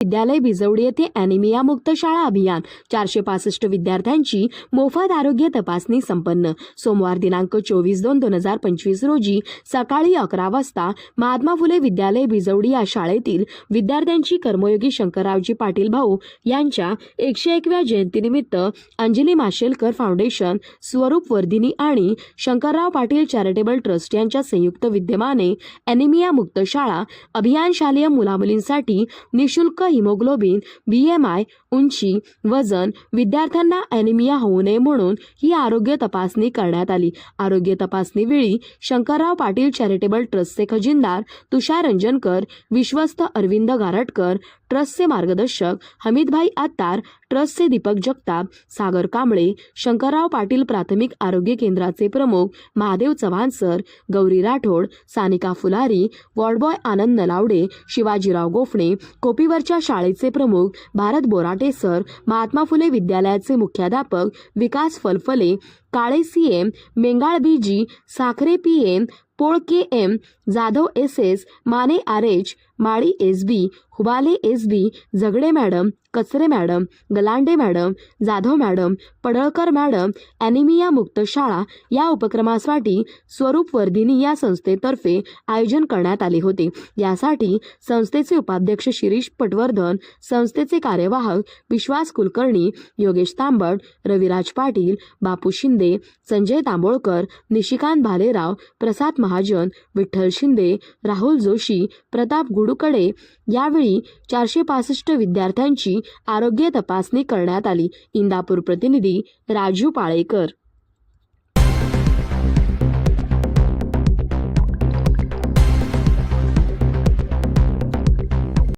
विद्यालय भिजवडी येथे अॅनिमिया मुक्त शाळा अभियान. चारशे पासष्ट विद्यार्थ्यांची मोफत आरोग्य तपासणी संपन्न. सोमवार दिनांक चोवीस दोन दोन हजार पंचवीस रोजी सकाळी अकरा वाजता महात्मा फुले विद्यालय भिजवडी या शाळेतील विद्यार्थ्यांची कर्मयोगी शंकररावजी पाटील भाऊ यांच्या एकशे एकव्या जयंतीनिमित्त अंजली माशेलकर फाउंडेशन स्वरूप वर्धिनी आणि शंकरराव पाटील चॅरिटेबल ट्रस्ट यांच्या संयुक्त विद्यमाने अॅनिमिया मुक्त शाळा अभियान शालेय मुलामुलींसाठी निशुल्क हिमोग्लोबिन बीएमआय उंची वजन विद्यार्थ्यांना अॅनिमिया होऊ नये म्हणून ही आरोग्य तपासणी करण्यात आली. आरोग्य तपासणीवेळी शंकरराव पाटील चॅरिटेबल ट्रस्टचे खजिनदार तुषार रंजनकर विश्वस्त अरविंद गारटकर ट्रस्टचे मार्गदर्शक हमीदभाई आत्तार ट्रस्टचे दीपक जगताप सागर कांबळे शंकरराव पाटील प्राथमिक आरोग्य केंद्राचे प्रमुख Mahadev Chavan sir Gauri Rathod Sanika Phulari ward boy Anand Nalawade Shivajirao Gophane कोपीवरच्या शाळेचे प्रमुख भारत बोराटे सर महात्मा फुले विद्यालयाचे मुख्याध्यापक Vikas Phalphale Kale C M Mengal B G Sakhare P M Polke M Jadhav S S Mane R H Mali S B Hubale S B Zagade madam Kachare madam Galande madam Jadhav madam Padalkar madam anaemia मुक्त शाळा या उपक्रमासाठी स्वरूप वर्धिनी या संस्थेतर्फे आयोजन करण्यात आले होते. यासाठी संस्थेचे उपाध्यक्ष शिरीष पटवर्धन संस्थेचे कार्यवाहक विश्वास कुलकर्णी योगेश तांबट रविराज पाटील बापू शिंदे संजय तांबोळकर निशिकांत भालेराव प्रसाद महाजन विठ्ठल शिंदे राहुल जोशी प्रताप गुडुकडे यावेळी चारशे पासष्ट विद्यार्थ्यांची आरोग्य तपासणी करण्यात आली. इंदापूर प्रतिनिधी राजू पाळेकर.